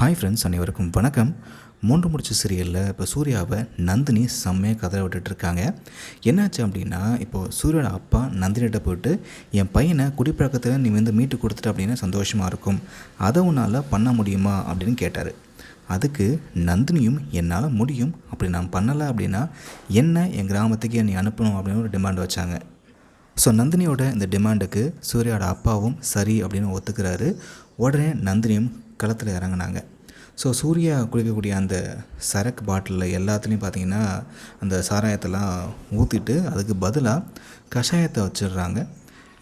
Hi friends அனைவருக்கும் வணக்கம். மூன்று முடிச்ச சீரியலில் இப்போ சூர்யாவை நந்தினி செம்மையாக கதற விட்டுட்டு இருக்காங்க. என்னாச்சு அப்படின்னா இப்போது சூரியோட அப்பா நந்தினிகிட்ட போயிட்டு என் பையனை குடிப்பழக்கத்தில் நீ வந்து மீட்டு கொடுத்துட்ட அப்படின்னா சந்தோஷமாக இருக்கும். அதை உன்னால் பண்ண முடியுமா? அப்படின்னு கேட்டார். அதுக்கு நந்தினியும் என்னால் முடியும். அப்படி நான் பண்ணலை அப்படின்னா என்ன என் கிராமத்துக்கு என்னை அனுப்பணும்? அப்படின்னு ஒரு டிமாண்ட் வச்சாங்க. ஸோ நந்தினியோட இந்த டிமாண்டுக்கு சூர்யாவோட அப்பாவும் சரி அப்படின்னு ஒத்துக்கிறாரு. உடனே நந்தினியும் களத்தில் இறங்குனாங்க. ஸோ சூர்யா குளிக்கக்கூடிய அந்த சரக்கு பாட்டிலில் எல்லாத்துலேயும் பார்த்தீங்கன்னா அந்த சாராயத்தெல்லாம் ஊற்றிட்டு அதுக்கு பதிலாக கஷாயத்தை வச்சிடுறாங்க.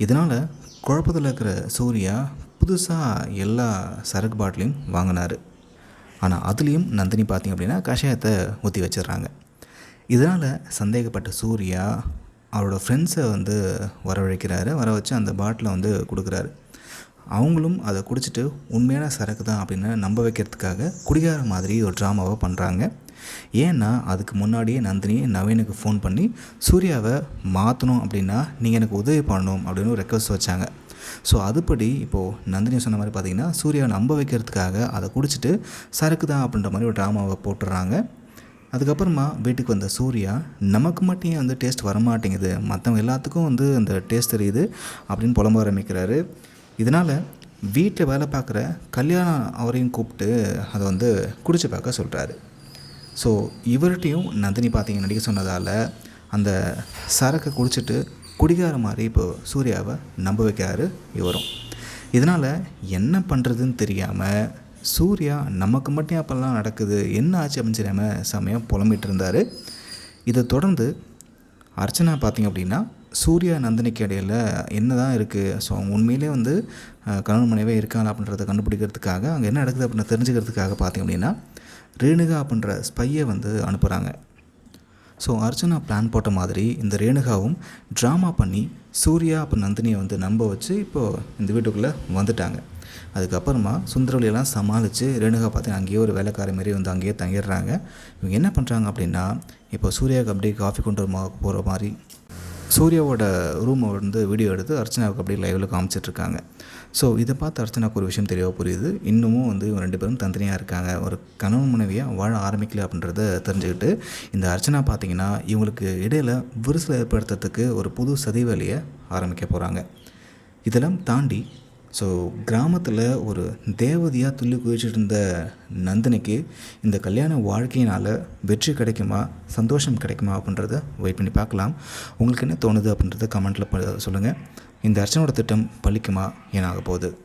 இதனால் குழப்பத்தில் இருக்கிற சூர்யா புதுசாக எல்லா சரக்கு பாட்டிலையும் வாங்கினார். ஆனால் அதுலேயும் நந்தினி பார்த்திங்க அப்படின்னா கஷாயத்தை ஊற்றி வச்சிடுறாங்க. இதனால் சந்தேகப்பட்ட சூர்யா அவரோட ஃப்ரெண்ட்ஸை வந்து வரவழைக்கிறாரு. வர வச்சு அந்த பாட்டிலை வந்து கொடுக்குறாரு. அவங்களும் அதை குடிச்சிட்டு உண்மையான சரக்கு தான் அப்படின்னு நம்ப வைக்கிறதுக்காக குடிகார மாதிரி ஒரு ட்ராமாவை பண்ணுறாங்க ஏன்னா அதுக்கு முன்னாடியே நந்தினி நவீனுக்கு ஃபோன் பண்ணி சூர்யாவை மாற்றணும் அப்படின்னா நீங்கள் எனக்கு உதவி பண்ணணும் அப்படின்னு ஒரு ரெக்வஸ்ட் வச்சாங்க. ஸோ அதுபடி இப்போது நந்தினி சொன்ன மாதிரி பார்த்தீங்கன்னா சூர்யாவை நம்ப வைக்கிறதுக்காக அதை குடிச்சிட்டு சரக்கு தான் அப்படின்ற மாதிரி ஒரு ட்ராமாவை போட்டுடுறாங்க அதுக்கப்புறமா வீட்டுக்கு வந்த சூர்யா நமக்கு மட்டும் ஏன் வந்து டேஸ்ட் வரமாட்டேங்குது? மற்றவங்க எல்லாத்துக்கும் வந்து அந்த டேஸ்ட் தெரியுது அப்படின்னு புலம்ப ஆரம்பிக்கிறாரு. இதனால் வீட்டில் வேலை பார்க்குற கல்யாணம் அவரையும் கூப்பிட்டு அதை வந்து குடிச்சு பார்க்க சொல்கிறாரு ஸோ இவர்கிட்டையும் நந்தினி பார்த்தீங்க நடிக்க சொன்னதால் அந்த சரக்கை குடிச்சிட்டு குடிகார மாதிரி இப்போ சூர்யாவை நம்ப வைக்கிறாரு இவரும். இதனால் என்ன பண்ணுறதுன்னு தெரியாமல் சூர்யா நமக்கு மட்டும் அப்போல்லாம் நடக்குது. என்ன ஆச்சு? அப்படின்னு தெரியாமல் செம்மையாக புலம்பிகிட்டு இருந்தார். இதை தொடர்ந்து அர்ச்சனா பார்த்திங்க அப்படின்னா சூர்யா நந்தினிக்கு இடையில் என்ன தான் இருக்குது ஸோ அவங்க உண்மையிலே வந்து கணவன் மனைவே இருக்காங்க அப்படின்றத கண்டுபிடிக்கிறதுக்காக அங்கே என்ன நடக்குது அப்படின்னு தெரிஞ்சுக்கிறதுக்காக பார்த்திங்க அப்படின்னா ரேணுகா அப்படின்ற ஸ்பையை வந்து அனுப்புகிறாங்க ஸோ அர்ச்சனா பிளான் போட்ட மாதிரி இந்த ரேணுகாவும் ட்ராமா பண்ணி சூர்யா அப்போ நந்தினியை வந்து நம்ப வச்சு இப்போது இந்த வீட்டுக்குள்ளே வந்துட்டாங்க. அதுக்கப்புறமா சுந்தரவழியெல்லாம் சமாளித்து ரேணுகா பார்த்து அங்கேயே ஒரு வேலைக்கார மாரி வந்து அங்கேயே தங்கிடுறாங்க. இவங்க என்ன பண்ணுறாங்க அப்படின்னா இப்போ சூர்யாவுக்கு அப்படியே காஃபி கொண்டு போகிற மாதிரி சூர்யாவோட ரூமை வந்து வீடியோ எடுத்து அர்ச்சனாவுக்கு அப்படியே லைவில் காமிச்சிட்ருக்காங்க. ஸோ இதை பார்த்து அர்ச்சனாவுக்கு ஒரு விஷயம் தெளிவாக புரியுது. இன்னமும் வந்து இவங்க ரெண்டு பேரும் தனித்தனியாக இருக்காங்க. ஒரு கணவன் மனைவியாக வாழ ஆரம்பிக்கல அப்படின்றத தெரிஞ்சுக்கிட்டு இந்த அர்ச்சனா பார்த்திங்கன்னா இவங்களுக்கு இடையில் விரிசல் ஏற்படுத்துறதுக்கு ஒரு புது சதி வேலையை ஆரம்பிக்க போகிறாங்க இதெல்லாம் தாண்டி ஸோ கிராமத்தில் ஒரு தேவதையாக துள்ளி குதிச்சுட்டு இருந்த நந்தினிக்கு இந்த கல்யாண வாழ்க்கையினால் வெற்றி கிடைக்குமா சந்தோஷம் கிடைக்குமா அப்படின்றத வெயிட் பண்ணி பார்க்கலாம். உங்களுக்கு என்ன தோணுது அப்படின்றத கமெண்ட்டில் சொல்லுங்கள் இந்த அர்ச்சனோட திட்டம் பழிக்குமா ஏனாக போகுது